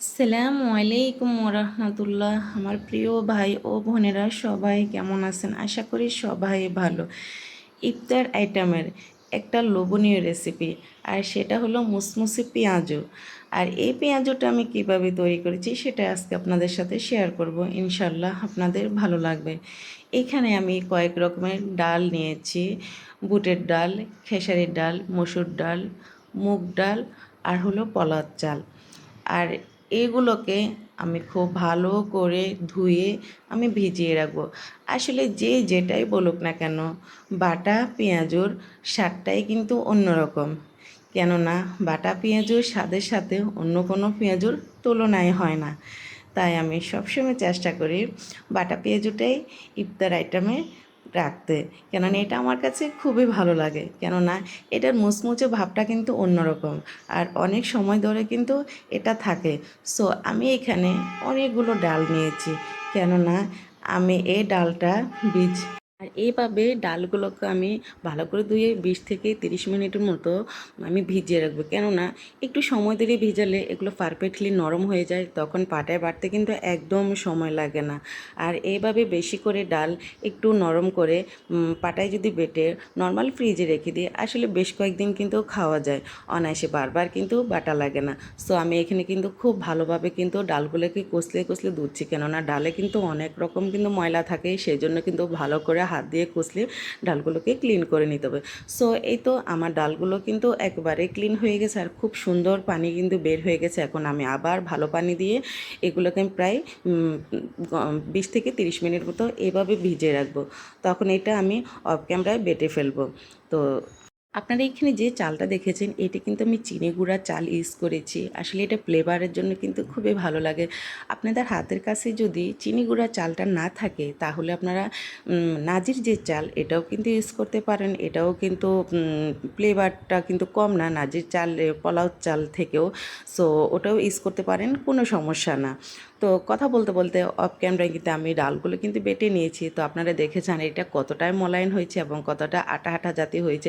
আসসালামু আলাইকুম রহমতুল্লাহ আমার প্রিয় ভাই ও বোনেরা সবাই কেমন আছেন? আশা করি সবাই ভালো। ইফতার আইটেমের একটা লোভনীয় রেসিপি আর সেটা হলো মুসমুসি পেঁয়াজু। আর এই পেঁয়াজুটা আমি কীভাবে তৈরি করেছি সেটা আজকে আপনাদের সাথে শেয়ার করব। ইনশাল্লাহ আপনাদের ভালো লাগবে। এখানে আমি কয়েক রকমের ডাল নিয়েছি। বুটের ডাল, খেসারির ডাল, মসুর ডাল, মুগ ডাল, আর হলো পলাদ চাল আর এগুলোকে আমি খুব ভালো করে ধুয়ে আমি ভিজিয়ে রাখব। আসলে যে যেটাই বলুক না কেন, বাটা পেঁয়াজুর স্বাদটাই কিন্তু অন্যরকম। কেননা বাটা পেঁয়াজুর স্বাদের সাথে অন্য কোনো পেঁয়াজুর তুলনায় হয় না। তাই আমি সবসময় চেষ্টা করি বাটা পেঁয়াজুটাই ইফতার আইটেমে রাখতে। কেননা এটা আমার কাছে খুবই ভালো লাগে। কেননা এটার মুচমুচে ভাবটা কিন্তু অন্যরকম। আর অনেক সময় ধরে কিন্তু এটা থাকে। সো আমি এখানে অনেকগুলো ডাল নিয়েছি। কেননা আমি এই ডালটা বীজ আর এইভাবে ডালগুলোকে আমি ভালো করে ধুয়ে বিশ থেকে তিরিশ মিনিটের মতো আমি ভিজিয়ে রাখব। কেননা একটু সময় ধরে ভিজালে এগুলো পারফেক্টলি নরম হয়ে যায়, তখন পাটায় বাটতে কিন্তু একদম সময় লাগে না। আর এইভাবে বেশি করে ডাল একটু নরম করে পাটায় যদি বেটে নর্মাল ফ্রিজে রেখে দিই, আসলে বেশ কয়েকদিন কিন্তু খাওয়া যায়। অনায়াসে বারবার কিন্তু বাটা লাগে না। সো আমি এখানে কিন্তু খুব ভালোভাবে কিন্তু ডালগুলোকে কষলে কষলে ধুচ্ছি, কেননা ডালে কিন্তু অনেক রকম কিন্তু ময়লা থাকে সেই জন্য কিন্তু ভালো করে হাত দিয়ে খুঁজলে ডালগুলোকে ক্লিন করে নিতে হবে। সো এই তো আমার ডালগুলো কিন্তু একবারে ক্লিন হয়ে গেছে আর খুব সুন্দর পানি কিন্তু বের হয়ে গেছে। এখন আমি আবার ভালো পানি দিয়ে এগুলোকে আমি প্রায় বিশ থেকে তিরিশ মিনিট মতো এভাবে ভিজিয়ে রাখব। তখন এটা আমি অফ ক্যামেরায় বেটে ফেলব। তো আপনারা এখানে যে চালটা দেখেছেন এটা কিন্তু আমি চিনি গুঁড়া চাল ইউজ করেছি। আসলে এটা ফ্লেভারের জন্য কিন্তু খুবই ভালো লাগে। আপনাদের হাতের কাছে যদি চিনি গুঁড়া চালটা না থাকে তাহলে আপনারা নাজির যে চাল এটাও কিন্তু ইউজ করতে পারেন। এটাও কিন্তু ফ্লেভারটা কিন্তু কম না নাজির চাল এ, পোলাও চাল থেকেও। সো ওটাও ইউজ করতে পারেন কোনো সমস্যা না। তো কথা বলতে বলতে অফ ক্যামেরায় কিন্তু আমি ডালগুলো কিন্তু বেটে নিয়েছি। তো আপনারা দেখেছেন এটা কতটাই মলায়ন হয়েছে এবং কতটা আটা আটা জাতীয় হয়েছে।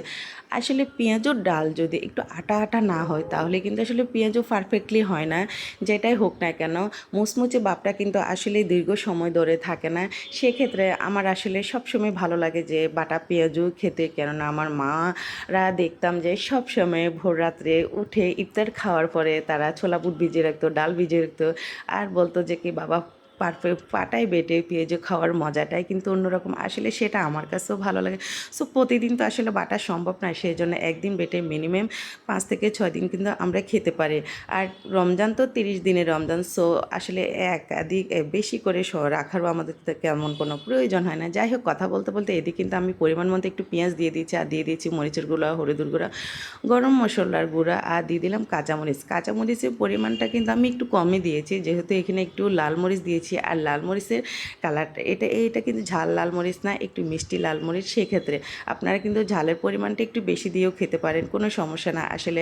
আসলে পেঁয়াজুর ডাল যদি একটু আটা আটা না হয়, তাহলে কিন্তু আসলে পেঁয়াজও পারফেক্টলি হয় না। যেটাই হোক না কেন, মুচমুচে বাপটা কিন্তু আসলে দীর্ঘ সময় ধরে থাকে না। সেক্ষেত্রে আমার আসলে সবসময় ভালো লাগে যে, বাটা পেঁয়াজু খেতে। কেননা আমার মারা দেখতাম যে সব সময় ভোর রাত্রে উঠে ইফতার খাওয়ার পরে তারা ছোলা বুট ভিজিয়ে রাখতো, ডাল ভিজিয়ে রাখতো। আর বলতো যে, কি বাবা পারফেক্ট পাটায় বেটে পেঁয়াজু খাওয়ার মজাটাই কিন্তু অন্যরকম। আসলে সেটা আমার কাছেও ভালো লাগে। সো প্রতিদিন তো আসলে বাটা সম্ভব নয় সেই জন্য একদিন বেটে মিনিমাম পাঁচ থেকে ছয় দিন কিন্তু আমরা খেতে পারি। আর রমজান তো তিরিশ দিনের রমজান সো আসলে একাধিক বেশি করে রাখারও আমাদের তেমন কোনো প্রয়োজন হয় না। যাই হোক, কথা বলতে বলতে এদিকে কিন্তু আমি পরিমাণ মতো একটু পেঁয়াজ দিয়ে দিয়েছি, আর দিয়ে দিয়েছি মরিচের গুঁড়া, হলুদের গুঁড়া, গরম মশলার গুঁড়া, আর দিয়ে দিলাম কাঁচামরিচ। কাঁচামরিচের পরিমাণটা কিন্তু আমি একটু কমই দিয়েছি, যেহেতু এখানে একটু লাল মরিচ দিয়েছি আর লাল মরিচের কালারটা। এটা এটা কিন্তু ঝাল লাল মরিচ না, একটু মিষ্টি লাল মরিচ, সেক্ষেত্রে আপনারা কিন্তু ঝালের পরিমাণটা একটু বেশি দিয়েও খেতে পারেন, কোনো সমস্যা না। আসলে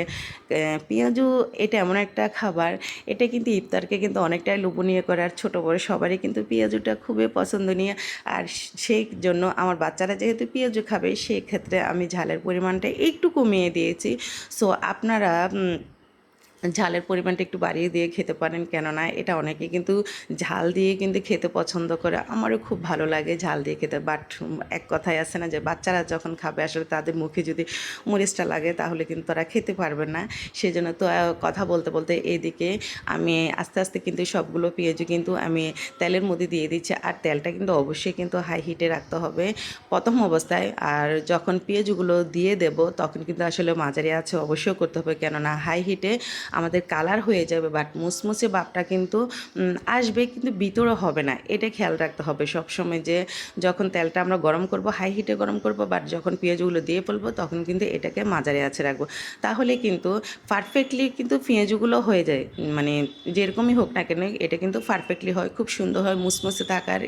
পেঁয়াজু এটা এমন একটা খাবার, এটা কিন্তু ইফতারকে কিন্তু অনেকটাই লোভনীয় করে, আর ছোটো বড় সবারই কিন্তু পেঁয়াজুটা খুবই পছন্দনীয়। আর সেই জন্য আমার বাচ্চারা যেহেতু পেঁয়াজু খাবে, সেক্ষেত্রে আমি ঝালের পরিমাণটা একটু কমিয়ে দিয়েছি। সো আপনারা ঝালের পরিমাণটা একটু বাড়িয়ে দিয়ে খেতে পারেন, কেননা এটা অনেকে কিন্তু ঝাল দিয়ে কিন্তু খেতে পছন্দ করে। আমারও খুব ভালো লাগে ঝাল দিয়ে খেতে বাট এক কথায় আছে না যে, বাচ্চারা যখন খাবে আসলে তাদের মুখে যদি মরিচটা লাগে, তাহলে কিন্তু তারা খেতে পারবে না। সেই জন্য তো কথা বলতে বলতে এইদিকে আমি আস্তে আস্তে কিন্তু সবগুলো পেঁয়াজু কিন্তু আমি তেলের মধ্যে দিয়ে দিচ্ছি, আর তেলটা কিন্তু অবশ্যই কিন্তু হাই হিটে রাখতে হবে প্রথম অবস্থায়। আর যখন পেঁয়াজগুলো দিয়ে দেব, তখন কিন্তু আসলে মাঝারি আছে, অবশ্যই করতে হবে, কেননা হাই হিটে আমাদের কালার হয়ে যাবে বাট মুসমুসে ভাবটা কিন্তু আসবে কিন্তু ভিতরে হবে না। এটা খেয়াল রাখতে হবে সবসময় যে, যখন তেলটা আমরা গরম করব হাই হিটে গরম করব বাট যখন পেঁয়াজগুলো দিয়ে ফেলব, তখন কিন্তু এটাকে মাজারে আছে রাখব। তাহলে কিন্তু পারফেক্টলি কিন্তু পেঁয়াজগুলো হয়ে যায়। মানে যেরকমই হোক না কেন, এটা কিন্তু পারফেক্টলি হয়, খুব সুন্দর হয়, মুসমুসে থাকার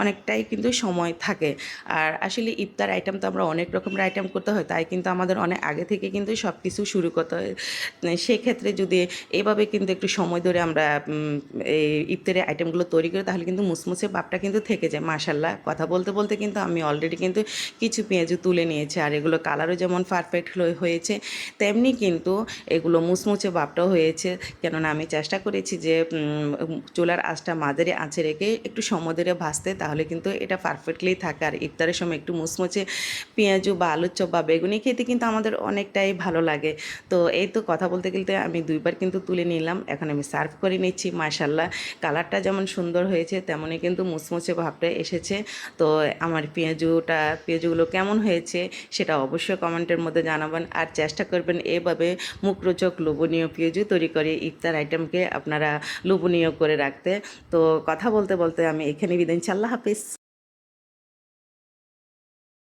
অনেকটাই কিন্তু সময় থাকে। আর আসলে ইফতার আইটেম তো আমরা অনেক রকমের আইটেম করতে হয়, তাই কিন্তু আমাদের অনেক আগে থেকে কিন্তু সব কিছু শুরু করতে হয়। সেক্ষেত্রে যদি এইভাবে কিন্তু একটু সময় ধরে আমরা এই ইফতারের আইটেমগুলো তৈরি করি, তাহলে কিন্তু মুসমুসে ভাবটা কিন্তু থেকে যায় মাশাল্লাহ কথা বলতে বলতে কিন্তু আমি অলরেডি কিন্তু কিছু পেঁয়াজু তুলে নিয়েছি, আর এগুলো কালারও যেমন পারফেক্ট হয়েছে, তেমনি কিন্তু এগুলো মুচমুচে ভাবটাও হয়েছে। কেননা আমি চেষ্টা করেছি যে চুলার আঁচটা মাঝারি আঁচে রেখে একটু সময় ধরে ভাজতে, তাহলে কিন্তু এটা পারফেক্টলি থাকে। আর ইফতারের সময় একটু মুসমুচে পেঁয়াজু বা আলুর চপ বা বেগুনি খেতে কিন্তু আমাদের অনেকটাই ভালো লাগে। তো এই তো কথা বলতে গেলে আমি দুইবার কিন্তু তুলে নিলাম। এখন আমি সার্ভ করে নিচ্ছি। মাশাল্লাহ কালারটা যেমন সুন্দর হয়েছে, তেমনই কিন্তু মুচমুচে ভাবটা এসেছে। তো আমার পেঁয়াজুটা, পেঁয়াজুগুলো কেমন হয়েছে সেটা অবশ্যই কমেন্টের মধ্যে জানাবেন। আর চেষ্টা করবেন এভাবে মুখরোচক লোভনীয় পেঁয়াজু তৈরি করে ইফতার আইটেমকে আপনারা লোভনীয় করে রাখতে। তো কথা বলতে বলতে আমি এখানে বিদায়। আল্লাহ হাফিজ।